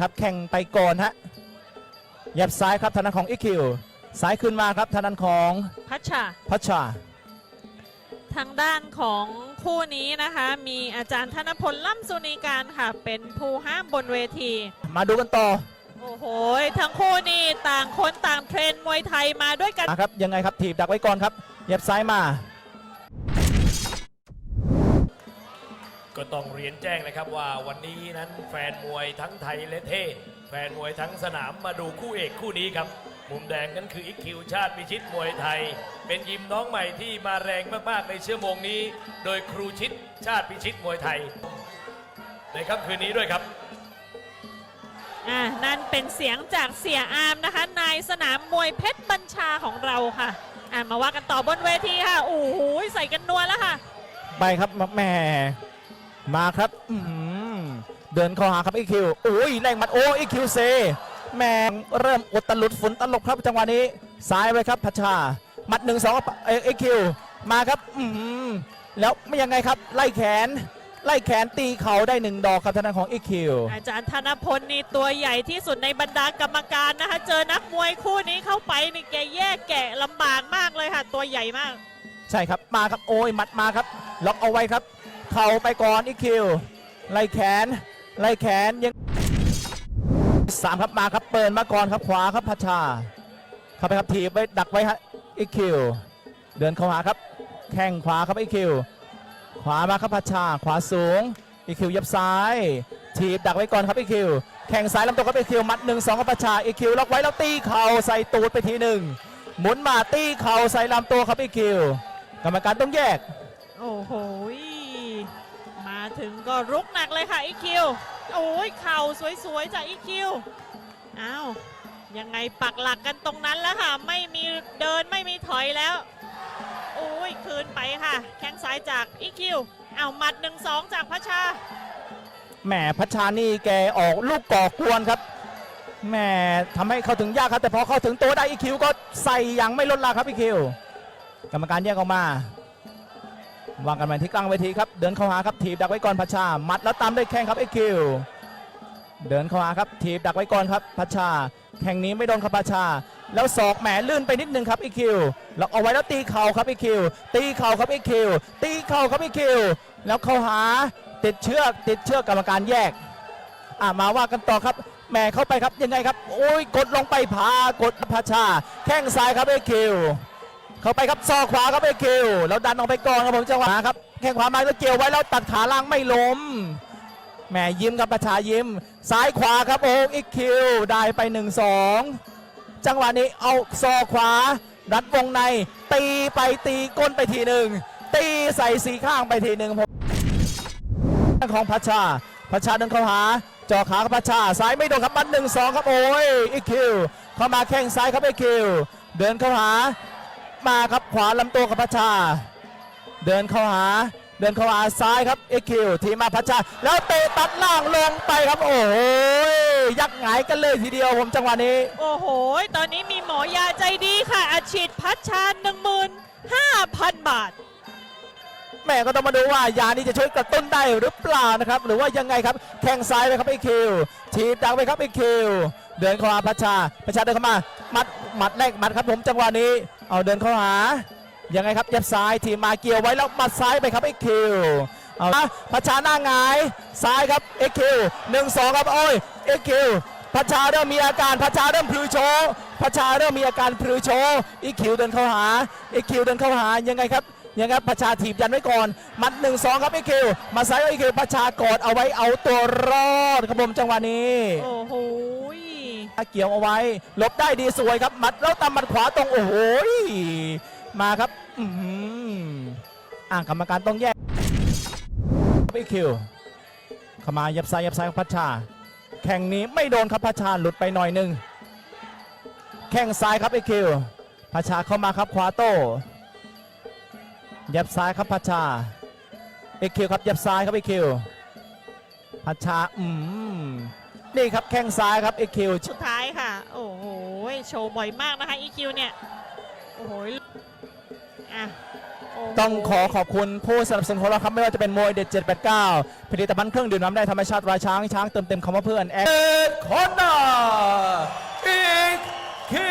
ครับแข่งไปก่อนฮะยับซ้ายครับทางด้านของอีคิวซ้ายขึ้นมาครับทางด้านของพัชชาพัชชาทางด้านของคู่นี้นะคะ มีอาจารย์ธนพลล่ำสุนีการค่ะ เป็นผู้ห้ามบนเวที มาดูกันต่อ โอ้โห ทั้งคู่นี่ต่างคนต่างเทรนมวยไทยมาด้วยกันนะครับ ยังไงครับถีบดักไว้ก่อนครับยับซ้ายมา ก็ต้องเรียนแจ้งนะครับว่าวันนี้นั้นแฟนมวยทั้งไทยและเทศแฟนมวยทั้งสนามมาดูคู่เอกคู่นี้ครับ มุมแดงนั้นคืออิกคิวชาติพิชิตมวยไทย เป็นยิมน้องใหม่ที่มาแรงมากๆในชั่วโมงนี้ โดยครูชิดชาติพิชิตมวยไทย ในค่ำคืนนี้ด้วยครับอ่านั่นเป็นเสียงจากเสียอามนะคะนายสนามมวยเพชรบัญชาของเราค่ะอ่ามาว่ากันต่อบนเวทีค่ะโอ้โหใส่กันนัวแล้วค่ะ ไปครับแหม่ มาครับอื้อหือเดินเข้าหาครับอีคิวโอ้ยแรงหมัดโอ้อีคิวเซแหม่เริ่มอุดตลุดฝนตลบครับจังหวะนี้ซ้ายไว้ครับพัชชาหมัดหนึ่งสองเอีคิวมาครับอื้อหือแล้วไม่ยังไงครับ ไล่แขน ไล่แขนตีเข่าได้หนึ่งดอกครับทางด้านของอีคิวอาจารย์ธนพลนี่ตัวใหญ่ที่สุดในบรรดากรรมการนะคะ เจอนักมวยคู่นี้เข้าไปนี่แกแยกแกะลำบากมากเลยค่ะ ตัวใหญ่มาก ใช่ครับมาครับโอ้ยหมัดมาครับ ล็อกเอาไว้ครับ เข่าไปก่อนอีคิวไล่แขนไล่แขนยังสามครับมาครับเปิดมาก่อนครับขวาครับพัชชาเข้าไปครับถีบไว้ดักไว้ฮะอีคิวเดินเข้าหาครับ แข้งขวาครับอีคิวขวามาครับพัชชาขวาสูงอีคิวยับซ้ายถีบดักไว้ก่อนครับอีคิวแข้งซ้ายลำตัวครับอีคิวมัดหนึ่งสองครับพัชชาอีคิวล็อกไว้แล้วตีเข่าใส่ตูดไปทีหนึ่งหมุนมาตีเข่าใส่ลำตัวครับอีคิวกรรมการต้องแยก โอ้โห มาถึงก็รุกหนักเลยค่ะอีคิวโอ้ยเข่าสวยๆจากอีคิวอ้าวยังไงปักหลักกันตรงนั้นแล้วค่ะ ไม่มีเดินไม่มีถอยแล้วโอ้ยคืนไปค่ะ แข้งซ้ายจากอีคิวอ้าวหมัดหนึ่งสองจากพระชาแหมพัชชานี่แกออกลูกก่อกวนครับแหมทำให้เข้าถึงยากครับ แต่พอเข้าถึงตัวได้อีคิวก็ใส่อย่างไม่ลดละครับอีคิวกรรมการแยกออกมา วางกันมาที่กลางเวทีครับ เดินเข้าหาครับถีบดักไว้ก่อนพัชชา มัดแล้วตามด้วยแข้งครับอีคิว เดินเข้าหาครับถีบดักไว้ก่อนครับพัชชา แข่งนี้ไม่โดนครับพัชชา แล้วศอกแหมลื่นไปนิดนึงครับอีคิวแล้วเอาไว้แล้วตีเข่าครับอีคิว ตีเข่าครับอีคิว ตีเข่าครับอีคิว แล้วเข้าหาติดเชือกติดเชือกกรรมการแยกอะมาว่ากันต่อครับแหมเข้าไปครับยังไงครับ โอ้ยกดลงไปพากดพาชา แข้งซ้ายครับเอคิว เข้าไปครับซอกขวาครับเอคิวแล้วดันออกไปก่อนครับผมจังหวะครับแข้งขวามาแล้วเกี่ยวไว้แล้วตัดขาล่างไม่ล้มแหมยิ้มครับประชายิ้ม ซ้ายขวาครับโอ้อีกคิวได้ไป1นสองจังหวะนี้เอาซอกขวาดัดวงใน ตีไปตีก้นไปทีหนึ่งตีใส่สีข้างไปทีหนึ่งผมของพัชชาพัชชาเดินเข้าหาจ่อขากับพัชชาซ้ายไม่โดนครับบันหนึ่งสองครับโอ้ยอีกคิวเข้ามาแข้งซ้ายครับอีคิวเดินเข้าหา มาครับขวาลำตัวกับพัชชา เดินเข้าหา เดินเข้าหาซ้ายครับเอคิวทีมมาพัชชา แล้วเตะตัดล่างลงไปครับโอ้โหยักหงายกันเลยทีเดียวผมจังหวะนี้ โอ้โห ตอนนี้มีหมอยาใจดีค่ะอาชีดพัชชา15,000บาทแม่ก็ต้องมาดูว่ายานี้จะช่วยกระตุ้นได้หรือเปล่านะครับ หรือว่ายังไงครับแข้งซ้ายไปครับไอคิวทีบดังไปครับไอคิว เดินเข้าหาพัชชาพัชชาเดินเข้ามามัดหมัดแรกหมัดครับผมจังหวะนี้เอาเดินเข้าหายังไงครับยับซ้ายทีมมาเกี่ยวไว้แล้วมัดซ้ายไปครับไอคิวเอาละพัชชาหน้าหงายซ้ายครับเอคิวหนึ่งสองครับโอ้ยเอคิวพัชชาเริ่มมีอาการพัชชาเริ่มพลือโชว์พัชชาเริ่มมีอาการพลือโชว์อีคิวเดินเข้าหาอีคิวเดินเข้าหายังไงครับยังไงครับพัชชาถีบยันไว้ก่อน มัดหนึ่งสองครับไอคิวมาซ้ายไอคิวพัชชากอดเอาไว้เอาตัวรอดครับผมจังหวะนี้ โอ้โห เกี่ยวเอาไว้ลบได้ดีสวยครับมัดแล้วตามมัดขวาตรงโอ้โหมาครับอืออ่างกรรมการต้องแยกอีคิวเข้ามายับซ้ายยับซ้ายของพัชชา แข่งนี้ไม่โดนครับพัชชาหลุดไปหน่อยหนึ่งแข้งซ้ายครับอีคิวพัชชาเข้ามาครับขวาโต้ยับซ้ายครับพัชชาเอคิวครับยับซ้ายครับเอคิวพัชชาอืม นี่ครับแข้งซ้ายครับเอคิวสุดท้ายค่ะ โอ้โห โชว์บ่อยมากนะคะ EQ เนี่ย โอ้โหอะโอโหต้องขอขอบคุณผู้สนับสนุนของเราครับ ไม่ว่าจะเป็นมวยเด็ด 789 ผลิตภัณฑ์เครื่องดื่มน้ำได้ธรรมชาติตราช้างช้างเติมเต็มคำว่าเพื่อนแอคคอนนาอีกคิ